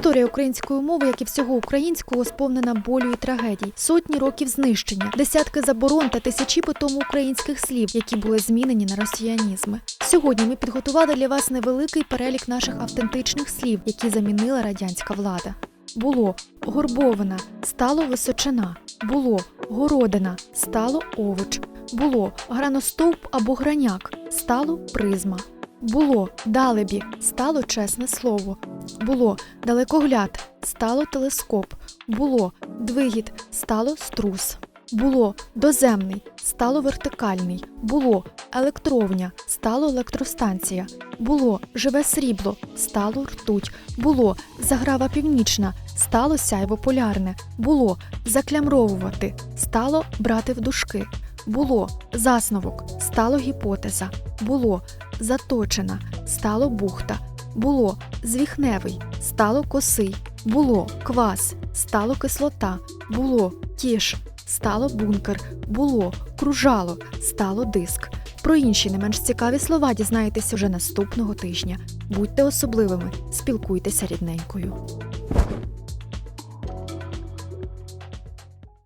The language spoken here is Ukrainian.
Історія української мови, як і всього українського, сповнена болю і трагедій, сотні років знищення, десятки заборон та тисячі по тому українських слів, які були змінені на росіянізми. Сьогодні ми підготували для вас невеликий перелік наших автентичних слів, які замінила радянська влада. Було горбовина, стало височина. Було городина, стало овоч. Було граностовп або граняк, стало призма. Було далебі, стало чесне слово. Було далекогляд, стало телескоп. Було двигіт, стало струс. Було доземний, стало вертикальний. Було електровня, стало електростанція. Було живе срібло, стало ртуть. Було заграва північна, стало сяйво полярне. Було заклямровувати, стало брати в дужки. Було засновок, стало гіпотеза. Було заточена, стало бухта. Було звіхневий, стало косий. Було квас, стало кислота. Було кіш, стало бункер. Було кружало, стало диск. Про інші не менш цікаві слова дізнаєтеся вже наступного тижня. Будьте особливими, спілкуйтеся рідненькою.